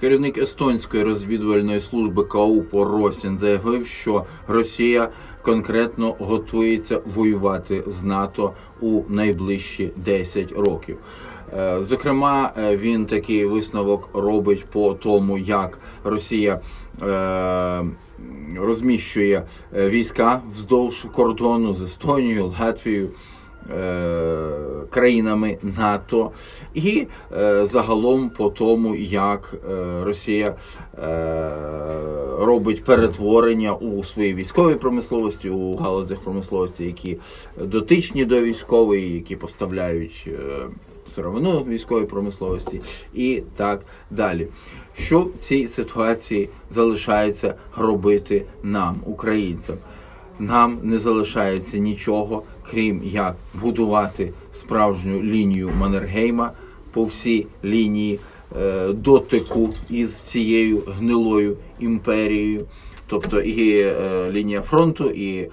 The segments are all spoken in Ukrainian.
Керівник естонської розвідувальної служби КАУПО Росін заявив, що Росія конкретно готується воювати з НАТО у найближчі 10 років. Е, Зокрема, е, він такий висновок робить по тому, як Росія е, розміщує війська вздовж кордону з Естонією, Латвією. Е, Країнами НАТО і е, загалом по тому, як е, Росія робить перетворення у своїй військовій промисловості, у галузях промисловості, які дотичні до військової, які поставляють сировину військової промисловості і так далі. Що в цій ситуації залишається робити нам, українцям? Нам не залишається нічого, крім як будувати справжню лінію Маннергейма по всій лінії е, дотику із цією гнилою імперією. Тобто і е, лінія фронту, і е,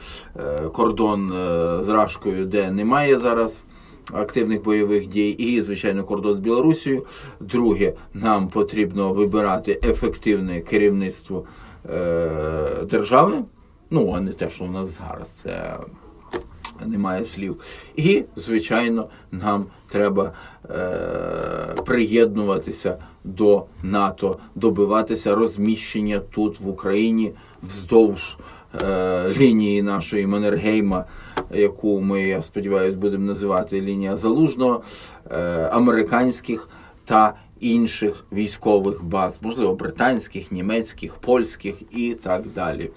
кордон е, з Рашкою, де немає зараз активних бойових дій, і, звичайно, кордон з Білорусією. Друге, нам потрібно вибирати ефективне керівництво е, держави. Ну, а не те, що у нас зараз. Це немає слів. І, звичайно, нам треба е, приєднуватися до НАТО, добиватися розміщення тут в Україні вздовж е, лінії нашої Маннергейма, яку ми, я сподіваюся, будемо називати лінія залужного, е, американських та інших військових баз, можливо, британських, німецьких, польських і так далі.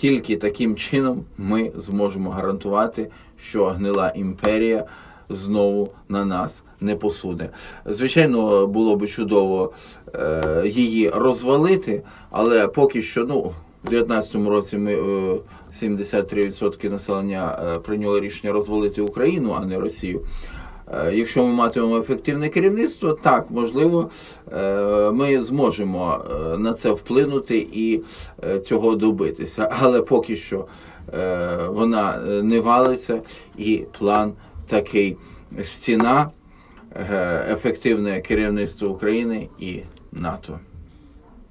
Тільки таким чином ми зможемо гарантувати, що гнила імперія знову на нас не посуне. Звичайно, було би чудово е, її розвалити, але поки що, ну, в 2019 році ми е, 73% населення е, прийняло рішення розвалити Україну, а не Росію. Е, Якщо ми матимемо ефективне керівництво, так можливо, е, ми зможемо е, на це вплинути і цього добитися. Але поки що вона не валиться, і план такий стіна, ефективне керівництво України і НАТО.